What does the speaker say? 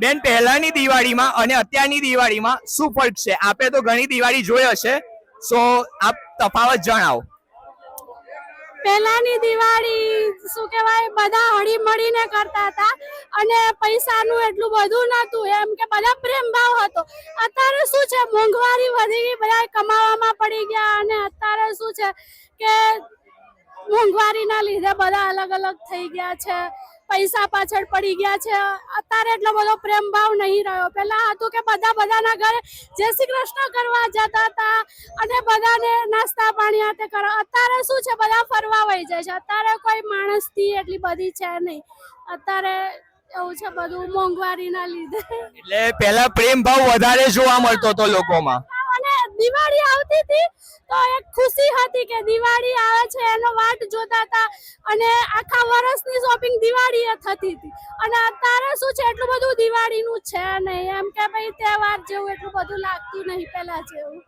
બેન, પહેલાની દિવાળીમાં અને અત્યારની દિવાળીમાં શું ફરક છે? આપે તો ઘણી દિવાળી જોઈ હશે. સો આપ તફાવત જણાવો. પહેલાની દિવાળી, શું કહેવાય, બધા હળી મળીને કરતા હતા અને પૈસાનું એટલું બધું નતું એમ કે બધા પ્રેમ ભાવ હતો. અત્યારે શું છે, મોંઘવારી વધી ગઈ, બધા કમાવામાં પડી ગયા અને અત્યારે શું છે કે મોંઘવારીના લીધે બધા અલગ અલગ થઈ ગયા છે. પૈસા પાછળ પડી ગયા છે. અત્યારે એટલો બધો પ્રેમ ભાવ નહીં રહ્યો. પહેલા હતું કે બધા બધાના ઘરે જય શ્રી કૃષ્ણ કરવા જતા હતા અને બધાને નાસ્તા પાણી આતે કરો અત્યારે શું છે? બધા ફરવા વહી જાય છે. અત્યારે કોઈ માણસથી એટલી બધી છે નહીં. અત્યારે એવું છે બધું મોંઘવારીના લીધે. એટલે પહેલા પ્રેમ ભાવ વધારે જોવા મળતો હતો લોકોમાં. અને દિવાળી આવતી હતી તો એક ખુશી હતી કે દિવાળી આવે છે, એનો વાટ જોતા હતા અને આખા વર્ષની શોપિંગ દિવાળીએ થતી હતી. અને અત્યારે શું છે, એટલું બધું દિવાળીનું છે નહીં. એમ કે ભાઈ તહેવાર જેવું, એટલું બધું લાગતું નહીં, પહેલાં જેવું.